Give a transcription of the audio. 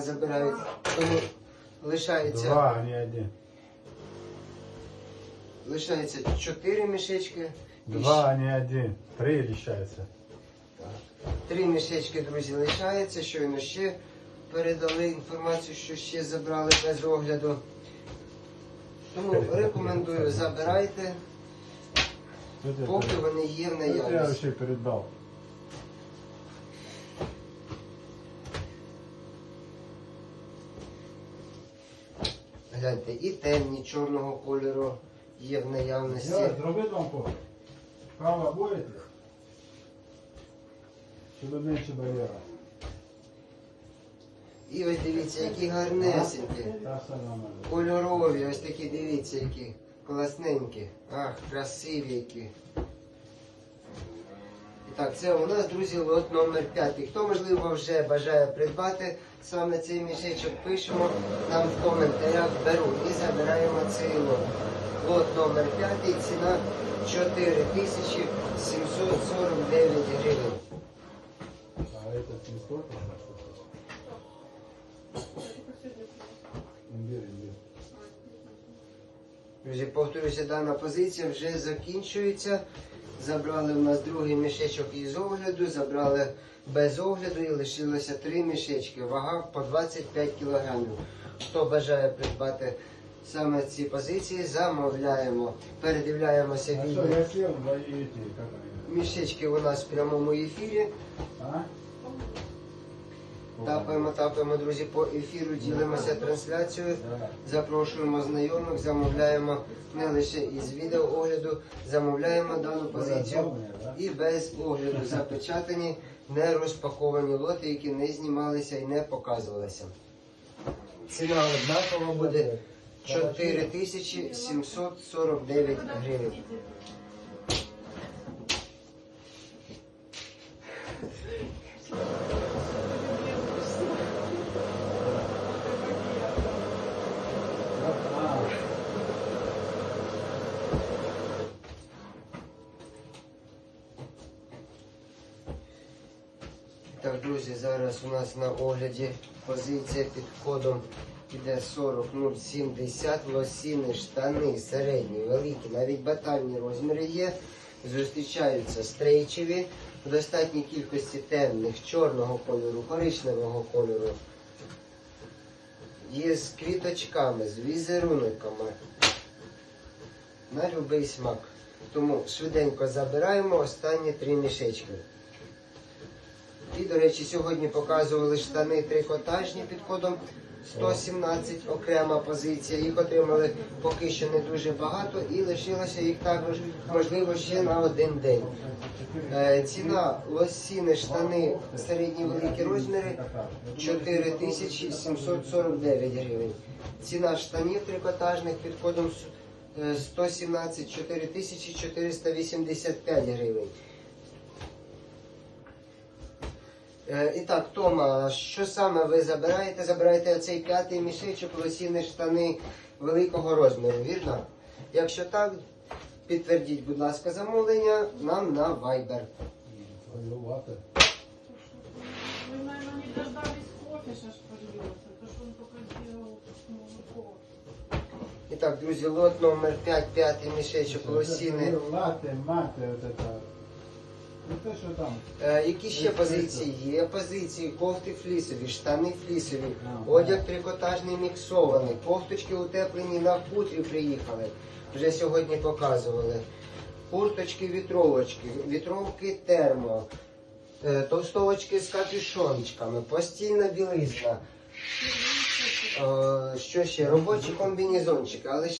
забирають. Тому лишається, Два, не один. лишається 4 мішечки. Два, а не один. Три лишается. Три мішечки, друзі, лишається. Щойно ще передали інформацію, що ще забрали без огляду. Тому рекомендую, забирайте, поки вони є в тут я наявності. вообще Гляньте, і темні чорного кольору є в наявності. Я зроби лампу. Кава будете? Щоб менше боліло. І ось дивіться, які гарнесенькі. Кольорові, ось такі, дивіться, які класненькі. Ах, красиві які. Так, це у нас, друзі, лот номер 5. Хто, можливо, вже бажає придбати саме цей мішечок, пишемо нам в коментарях, беру і забираємо цей лот. Лот номер 5, ціна 4749 гривень. А этот не сколько? Друзі, повторюся, дана позиція вже закінчується. Забрали у нас другий мішечок із огляду, забрали без огляду і лишилося три мішечки. Вага по 25 кілограмів. Хто бажає придбати саме ці позиції, замовляємо. Передивляємося відео. Мішечки у нас в прямому ефірі. Тапаємо, тапаємо, друзі, по ефіру, ділимося трансляцією. Запрошуємо знайомих, замовляємо не лише із відеоогляду, замовляємо дану позицію і без огляду запечатані, не розпаковані лоти, які не знімалися і не показувалися. Ціна однакова буде 4749 гривень. Так, друзі, зараз у нас на огляді позиція під кодом іде 40070, лосіни, штани, середні, великі, навіть батальні розміри є. Зустрічаються стрейчеві в достатній кількості темних, чорного кольору, коричневого кольору. Є з квіточками, з візерунками. На будь-який смак. Тому швиденько забираємо останні три мішечки. І, до речі, сьогодні показували штани трикотажні під кодом 117, окрема позиція. Їх отримали поки що не дуже багато і лишилося їх також, можливо, ще на один день. Е, ціна лосіни штани середні великі розміри 4749 гривень. Ціна штанів трикотажних під кодом е, 117 4485 гривень. Е, І так, Тома, що саме ви забираєте? Забираєте оцей п'ятий мішечок, лосіни штани великого розміру, вірно? Якщо так, підтвердіть, будь ласка, замовлення нам на Viber. Воювати. Вы, наверное, не дождались кофе, сейчас польется. То, что он только сделал молоко. І так, друзі, лот номер 5, п'ятий мішечок, лосіни. Латте, мате, вот это. Ну те, що там. Е, які ще позиції? Є позиції кофти флісові, штани флісові, одяг трикотажний міксований, кофточки утеплені на хутрі приїхали. Вже сьогодні показували. Курточки, вітровочки, вітровки термо, е, товстовочки з капюшончиками, постільна білизна. Е, Що ще? Робочі комбінезончики, але